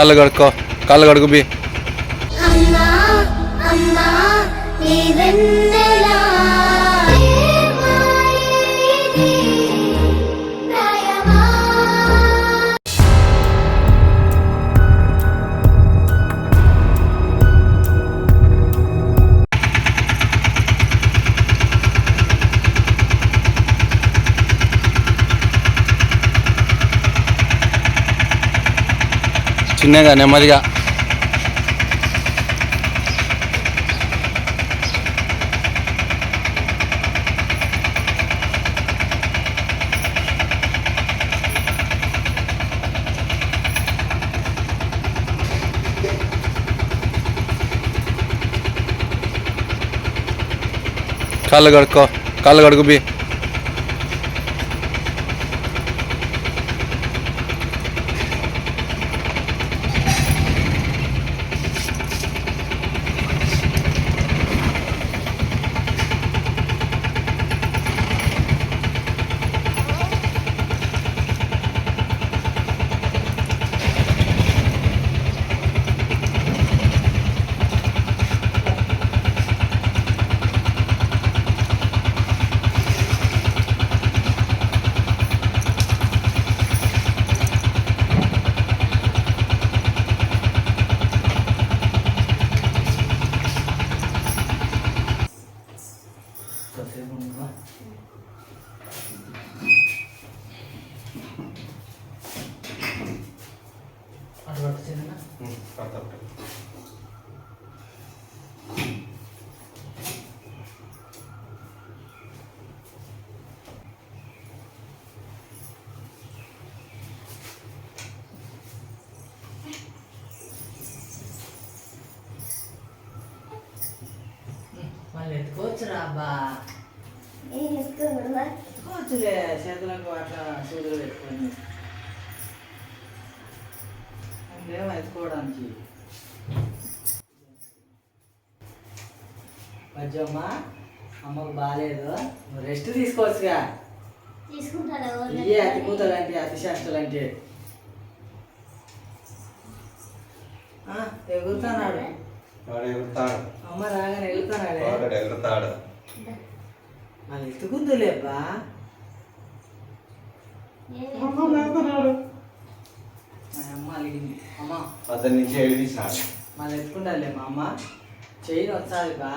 కాళ్ళు కడుక్కో కాళ్ళు కడుగు బి. అమ్మా అమ్మా చిన్నగా నెమ్మదిగా. కాళ్ళు కడుక్కో కాళ్ళు కడుగు బి. ఎత్తుకోవచ్చురా అబ్బా ఎత్తుకోవచ్చులే చేతులకు అట్లా సూదులు పెట్టుకొని. ఎత్తుకోవడానికి మధ్యమ్మ అమ్మకు బాగాలేదు నువ్వు రెస్ట్ తీసుకోవచ్చుగా. ఇవే అతి కూతలంటే ఎగురుతున్నాడు. వాడు ఎగురుతాడు అమ్మ రాగానే ఎగురుతున్నాడే వాడు ఎగురుతాడు మళ్ళీ ఎత్తుకుందులేబ్బా మా అమ్మ అలిగింది. అమ్మ. అతని నుంచి మళ్ళీ ఎత్తుకుంటారులే మా అమ్మ. చెయ్యి వచ్చాది బా.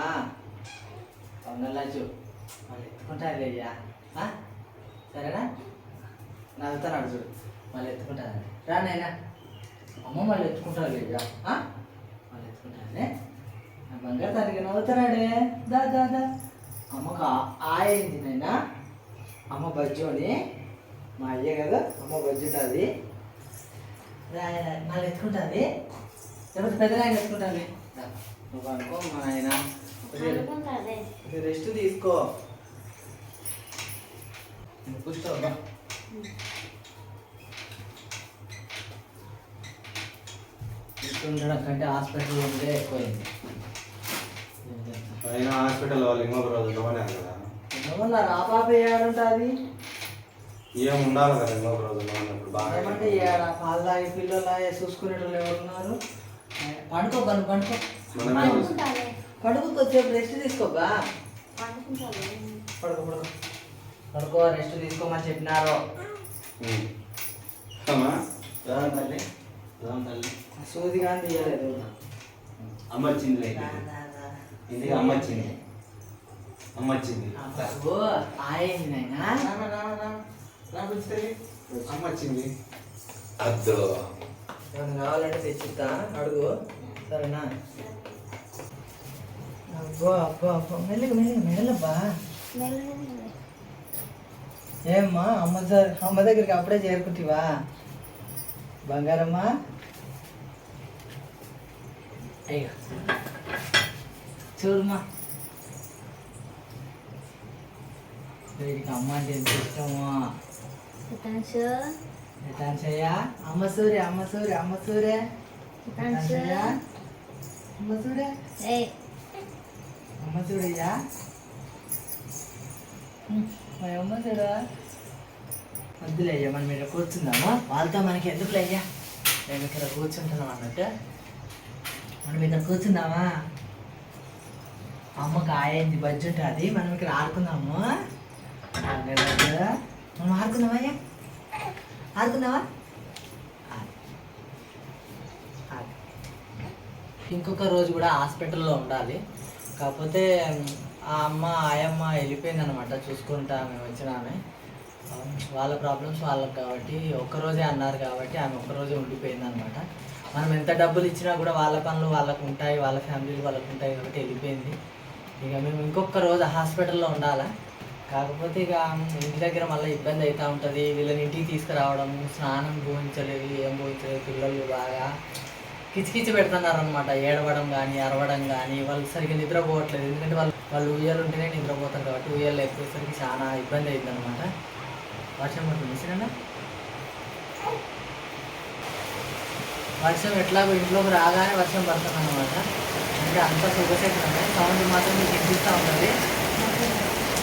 వందలాచు మళ్ళీ ఎత్తుకుంటారులే అయ్యా. ఆ? సరేనా? నవ్వుతాను చూడు. మళ్ళీ ఎత్తుకుంటాను రా నాయనా. అమ్మ మళ్ళీ ఎత్తుకుంటారు అయ్యా. ఆ? ఎత్తుకుంటానే నా బంగారు తనకి నవ్వుతున్నాడే దా దా దా. అమ్మకు ఆ- ఆయింది నాయనా. అమ్మ బజ్జు అని. మా అయ్య కదా అమ్మ బజ్జు ఉంటుంది మళ్ళీ ఎత్తుకుంటుంది. లేకపోతే పెద్దగా ఎత్తుకుంటాను నువ్వు అనుకో మా ఆయన రెస్ట్ తీసుకో. నువ్వు కూర్చోబ్బా ఉండడం కంటే హాస్పిటల్ ఉంటే ఎక్కువైంది. అయినా హాస్పిటల్ వాళ్ళు ఇంకొక రోజు ఉండమనే కదా. ఏమన్నారు ఆ పాప ఏడుంటుంది ఏం ఉండాలి కదా ఇంకొక రోజు ఉండమన్నప్పుడు బాగా ఏమంటే ఏడ పాలు తాగి పిల్లలు చూసుకునేటోళ్ళు ఎవరున్నారు పండుకో పను పండుకో. మనమే పడుకో. కొద్దిసేపు రెస్ట్ అనుకుంటాదే పడుకో పడుకో. పడుకో రెస్ట్ తీసుకోమని చెప్పినారు. అమ్మా. తల్లి? రామ్ తల్లి సూది కానీ తీయలేదు అమ్మ వచ్చింది ఇంటికి అమ్మ వచ్చింది అమ్మ వచ్చింది అబ్బో ఆయింది నాయనా రామ, రామ, రామ. రా, బుజ్జి తల్లి. అమ్మ వచ్చింది అద్దు. ఏమైనా కావాలంటే తెచ్చిస్తా. అడుగు. సరేనా? అబ్బో అబ్బో అబ్బో. మెల్లగా మెల్లగా మెల్లగా ఏమ్మా అమ్మ సార్ అమ్మ దగ్గరికి అప్పుడే చేరుకుంటివా? బంగారమ్మా? అయ్యో. చూడమ్మా వీడికి అమ్మ అంటే ఎంత ఇష్టమో. అమ్మ సూర్య అమ్మ సూర్య అమ్మ సూర్య. అమ్మ సూర్య. అమ్మ మా అమ్మ చూడ వద్దులే అయ్యా మనం ఇక్కడ కూర్చుందామా? వాళ్ళతో మనకి ఎందుకులే అయ్యా? నేను ఇక్కడ కూర్చుంటున్నాం అన్నట్టు. మనం ఇక్కడ కూర్చుందామా అమ్మకి ఆయింది బజ్జి ఉంటుంది మనం ఇక్కడ ఆడుకుందాము. మనం ఆడుకుందామా యా ఆడుకుందామా? ఇంకొక రోజు కూడా హాస్పిటల్లో ఉండాలి. కాకపోతే ఆ అమ్మ ఆయమ్మ వెళ్ళిపోయింది అనమాట చూసుకుంటా మేము వచ్చిన ఆమె. వాళ్ళ ప్రాబ్లమ్స్ వాళ్ళకి కాబట్టి ఒక్కరోజే అన్నారు కాబట్టి ఆమె ఒక్కరోజే ఉండిపోయింది అనమాట మనం ఎంత డబ్బులు ఇచ్చినా కూడా వాళ్ళ పనులు వాళ్ళకు ఉంటాయి వాళ్ళ ఫ్యామిలీలు వాళ్ళకు ఉంటాయి కాబట్టి వెళ్ళిపోయింది. ఇక మేము ఇంకొక రోజు హాస్పిటల్లో ఉండాలా? కాకపోతే ఇక ఇంటి దగ్గర మళ్ళీ ఇబ్బంది అవుతూ ఉంటుంది. వీళ్ళని ఇంటికి తీసుకురావడం స్నానం పోయించలేదు ఏం పోయించలేదు పిల్లలు బాగా కిచకిచి పెడుతున్నారు అనమాట ఏడవడం కానీ అరవడం కానీ వాళ్ళు సరిగ్గా నిద్రపోవట్లేదు. ఎందుకంటే వాళ్ళు వాళ్ళు ఉయ్యాలు ఉంటేనే నిద్రపోతారు కాబట్టి ఉయ్యాలు లేకపోయేసరికి చాలా ఇబ్బంది అయింది అనమాట వర్షం పడుతుంది సరేనా? వర్షం ఎట్లాగో ఇంట్లోకి రాగానే వర్షం పడుతుంది అనమాట అంటే అంత సుఖశేఖరం ఉన్నాయి సౌండ్ మాత్రం మీకు వినిపిస్తూ ఉంటుంది.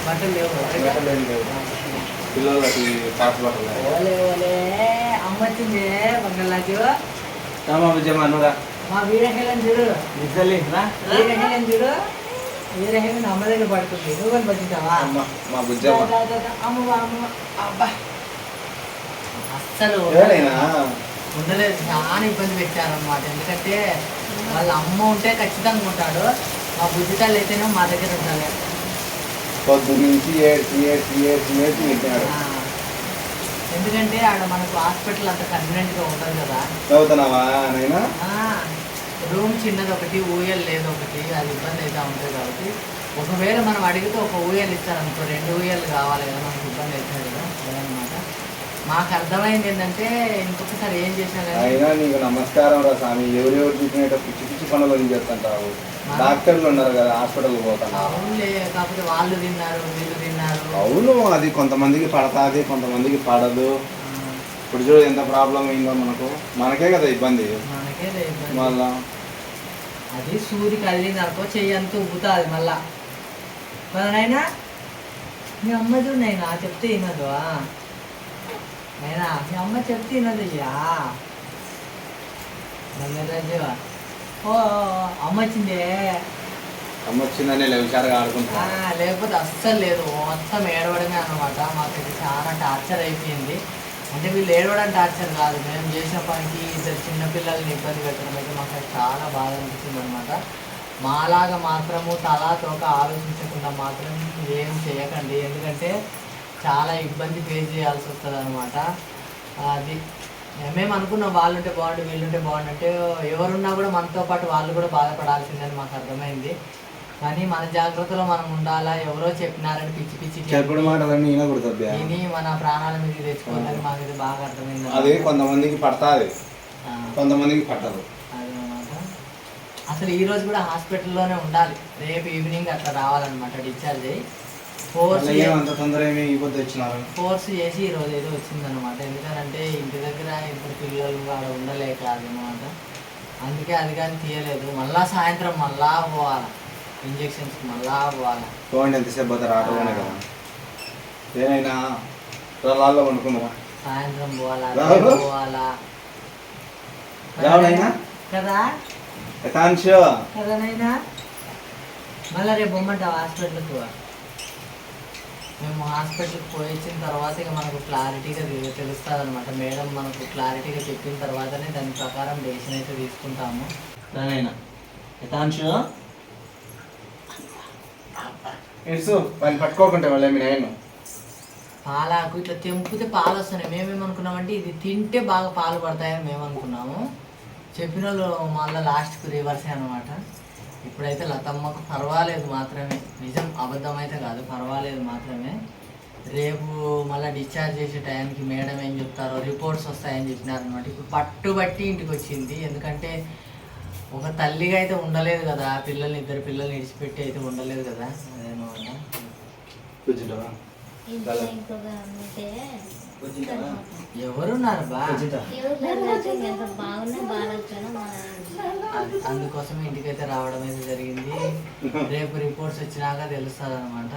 బట్టలు లేవు. పిల్లలకి ఓలే ఓలే. అమ్మ వచ్చింది. మా వీరహేళన్ చూడు. వీరహేళన్ చూడు. వీరహేళన్ అమ్మ దగ్గర పడుతుంది. నువ్వు కానీ పట్టించావా? అమ్మ మా బుజ్జమ్మ అబ్బా. అస్సలు ఉండలేదు చాలా ఇబ్బంది పెట్టారన్నమాట. ఎందుకంటే వాళ్ళ అమ్మ ఉంటే ఖచ్చితంగా ఉంటాడు. మా బుద్ధి తల్లి అయితేనే మా దగ్గర ఉంటాడు పొద్దు నుంచి ఏడ్చి ఏడ్చి ఏడ్చి ఏడ్చి పెట్టినాడు ఆ, ఎందుకంటే ఆడ మనకు హాస్పిటల్ అంత కన్వీనెంట్గా ఉండదు కదా. చదువుతున్నావా నైనా ఆ, రూమ్ చిన్నది ఒకటి ఊయల్ లేదు ఒకటి అది ఇబ్బంది అయితే ఉంటుంది కాబట్టి. ఒకవేళ మనం అడిగితే ఒక ఊయల్ ఇస్తారనుకో రెండు ఊయలు కావాలి కదా మనకు ఇబ్బంది అవుతుంది కదా అదనమాట మాకు అర్థమైంది ఏంటంటే ఇంకొకసారి ఏం కానీ అయినా నీకు నమస్కారం రా స్వామి. ఎవరెవరు చూసినట్టు పిచ్చి పిచ్చి పనులు ఏం చేస్తుంటావు? డాక్టర్లు ఉన్నారు కదా హాస్పిటల్ పోతున్నావు అవునులే కాకపోతే వాళ్ళు తిన్నారు వీళ్ళు తిన్నారు. అవును అది కొంతమందికి పడతాది కొంతమందికి పడదు. ఇప్పుడు చూడు ఎంత ప్రాబ్లం అయిందో మనకు. మనకే కదా ఇబ్బంది. మనకే లేదు. మళ్ళా? అది సూది కదిలింది అనుకో చెయ్యి అంతా ఉబ్బుతుంది మళ్ళా. మరి నైనా మీ అమ్మ చూడు నైనా చెప్తే వినదు నైనా మీ అమ్మ చెప్తే నమ్మరాజు ఓ అమ్మ వచ్చిందే. వచ్చిందని లేకపోతే అస్సలు లేదు. మొత్తం ఏడవడమే అనమాట మాకు ఇది చాలా టార్చర్ అయిపోయింది. అంటే వీళ్ళు ఏడవడం టార్చర్ కాదు. మేము చేసిన పనికి ఇద్దరు చిన్న పిల్లల్ని ఇబ్బంది పెట్టడం అయితే మాకు చాలా బాధ అనిపించింది అనమాట మాలాగా మాత్రము తలా తోక ఆలోచించకుండా మాత్రం ఏం చేయకండి. ఎందుకంటే చాలా ఇబ్బంది ఫేస్ చేయాల్సి వస్తుంది అనమాట అది మేము అనుకున్నాం వాళ్ళు ఉంటే బాగుండు వీళ్ళుంటే బాగుండు అంటే ఎవరున్నా కూడా మనతో పాటు వాళ్ళు కూడా బాధపడాల్సిందని మాకు అర్థమైంది. కానీ మన జాగ్రత్తలో మనం ఉండాలా ఎవరో చెప్పినారని పిచ్చి పిచ్చి చెప్పుడు మాటలన్నీ విని మన ప్రాణాల మీద తెచ్చుకోవాలని మాకు ఇది బాగా అర్థమైంది అది కొంతమందికి పడతాది. కొంతమందికి పట్టదు. అదనమాట అసలు ఈ రోజు కూడా హాస్పిటల్లోనే ఉండాలి. రేపు ఈవినింగ్ అట్లా రావాలన్నమాట డిశ్చార్జ్ అయ్యి. ఫోర్స్ ఏమంత తొందర ఏమి పొద్దు వచ్చినారు. ఫోర్స్ చేసి ఈ రోజు ఏదో వచ్చిందనమాట ఎందుకంటే ఇంటి దగ్గర ఇద్దరు పిల్లలు వాడు ఉండలేక అనమాట అందుకే అది కానీ తీయలేదు. మళ్ళా సాయంత్రం మళ్ళా పోవాలి. ఇంజెక్షన్స్ మళ్ళా పోవాలి. చూడండి ఎంతసేపు పోతారు? ఆటోలోనే కదా. రలాల్లో వండుకుందా సాయంత్రం పోవాలా పోవాలా. రావునైనా? కదా? కదా మళ్ళీ రేపు బొమ్మంటావు హాస్పిటల్కి మేము హాస్పిటల్కి పోయి వచ్చిన తర్వాత ఇక మనకు క్లారిటీగా తెలుస్తుంది అనమాట మేడం మనకు క్లారిటీగా చెప్పిన తర్వాతనే దాని ప్రకారం డెసిషన్ అయితే తీసుకుంటాము. దానైనా యథాంశు ఇట్సు వాళ్ళు పట్టుకోకుంటే వాళ్ళే మీ నాయన పాలకు ఇట్లా తెంపితే పాలు వస్తున్నాయి మేమేమనుకున్నామంటే ఇది తింటే బాగా పాలు పడతాయని మేము అనుకున్నాము చెప్పిన వాళ్ళు మళ్ళీ లాస్ట్కి రివర్సే అనమాట ఇప్పుడైతే లతమ్మకు పర్వాలేదు మాత్రమే. నిజం అబద్ధం అయితే కాదు పర్వాలేదు మాత్రమే. రేపు మళ్ళీ డిశ్చార్జ్ చేసే టైంకి మేడం ఏం చెప్తారో రిపోర్ట్స్ వస్తాయని చెప్పినారనమాట ఇప్పుడు పట్టుబట్టి ఇంటికి వచ్చింది ఎందుకంటే ఒక తల్లిగా అయితే ఉండలేదు కదా పిల్లల్ని ఇద్దరు పిల్లల్ని విడిచిపెట్టి అయితే ఉండలేదు కదా. అదేనమాట ఎవరున్నారు అందుకోసం ఇంటికైతే రావడం అయితే జరిగింది. రేపు రిపోర్ట్స్ వచ్చినాక తెలుస్తుంది అనమాట